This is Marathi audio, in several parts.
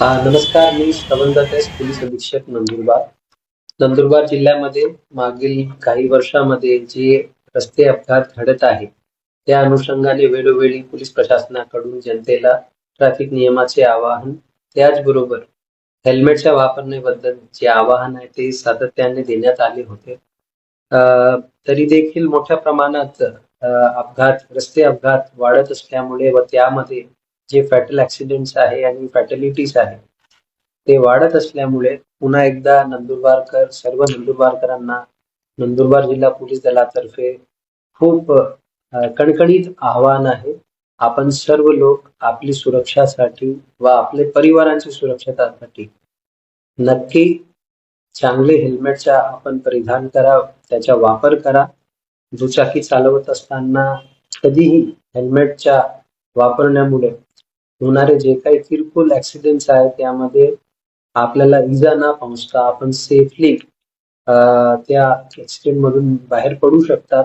नमस्कार मी श्रवण दत्तेस पोलीस अधीक्षक नंदुरबार. नंदुरबार जिल्ह्यामध्ये मागील काही वर्षामध्ये जे रस्ते अपघात घडत आहे त्या अनुषंगाने वेळोवेळी पोलीस प्रशासनाकडून जनतेला ट्रॅफिक नियमाचे आवाहन त्याचबरोबर हेल्मेटच्या वापरण्याबद्दल जे आवाहन आहे ते सातत्याने देण्यात आले होते. अ, तरी देखील मोठ्या प्रमाणात अपघात रस्ते अपघात वाढत असल्यामुळे व त्यामध्ये जे फॅटल ऍक्सिडेंट्स आहे आणि फॅटलिटीज आहे ते वाढत असल्यामुळे पुन्हा एकदा नंदुरबारकर सर्व नंदुरबारकरांना नंदुरबार जिल्हा पोलीस दलातर्फे खूप कणकणीत आव्हान आहे. आपण सर्व लोक आपली सुरक्षासाठी व आपले परिवारांची सुरक्षतासाठी नक्की चांगले हेल्मेटचा आपण परिधान करा त्याचा वापर करा. दुचाकी चालवत असताना कधीही हेल्मेटच्या वापरण्यामुळे होणारे जे काही किरकोळ ऍक्सिडेंट्स आहेत त्यामध्ये आपल्याला इजा न पोहोचता आपण सेफली त्या ऍक्सिडेंट मधून बाहेर पडू शकतात.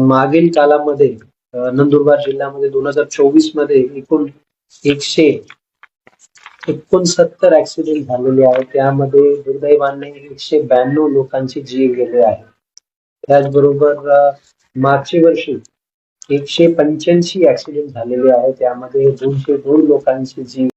मागील कालामध्ये नंदुरबार जिल्ह्यामध्ये दोन हजार चोवीसमध्ये एकूण एकशे एकोणसत्तर ऍक्सिडेंट झालेले आहेत. त्यामध्ये दुर्दैवाने एकशे ब्याण्णव लोकांचे जीव गेले आहेत त्याचबरोबर मागच्या वर्षी एकशे पंच्याऐंशी ऍक्सिडेंट झालेले आहेत. त्यामध्ये दोनशे दोन लोकांचे जीव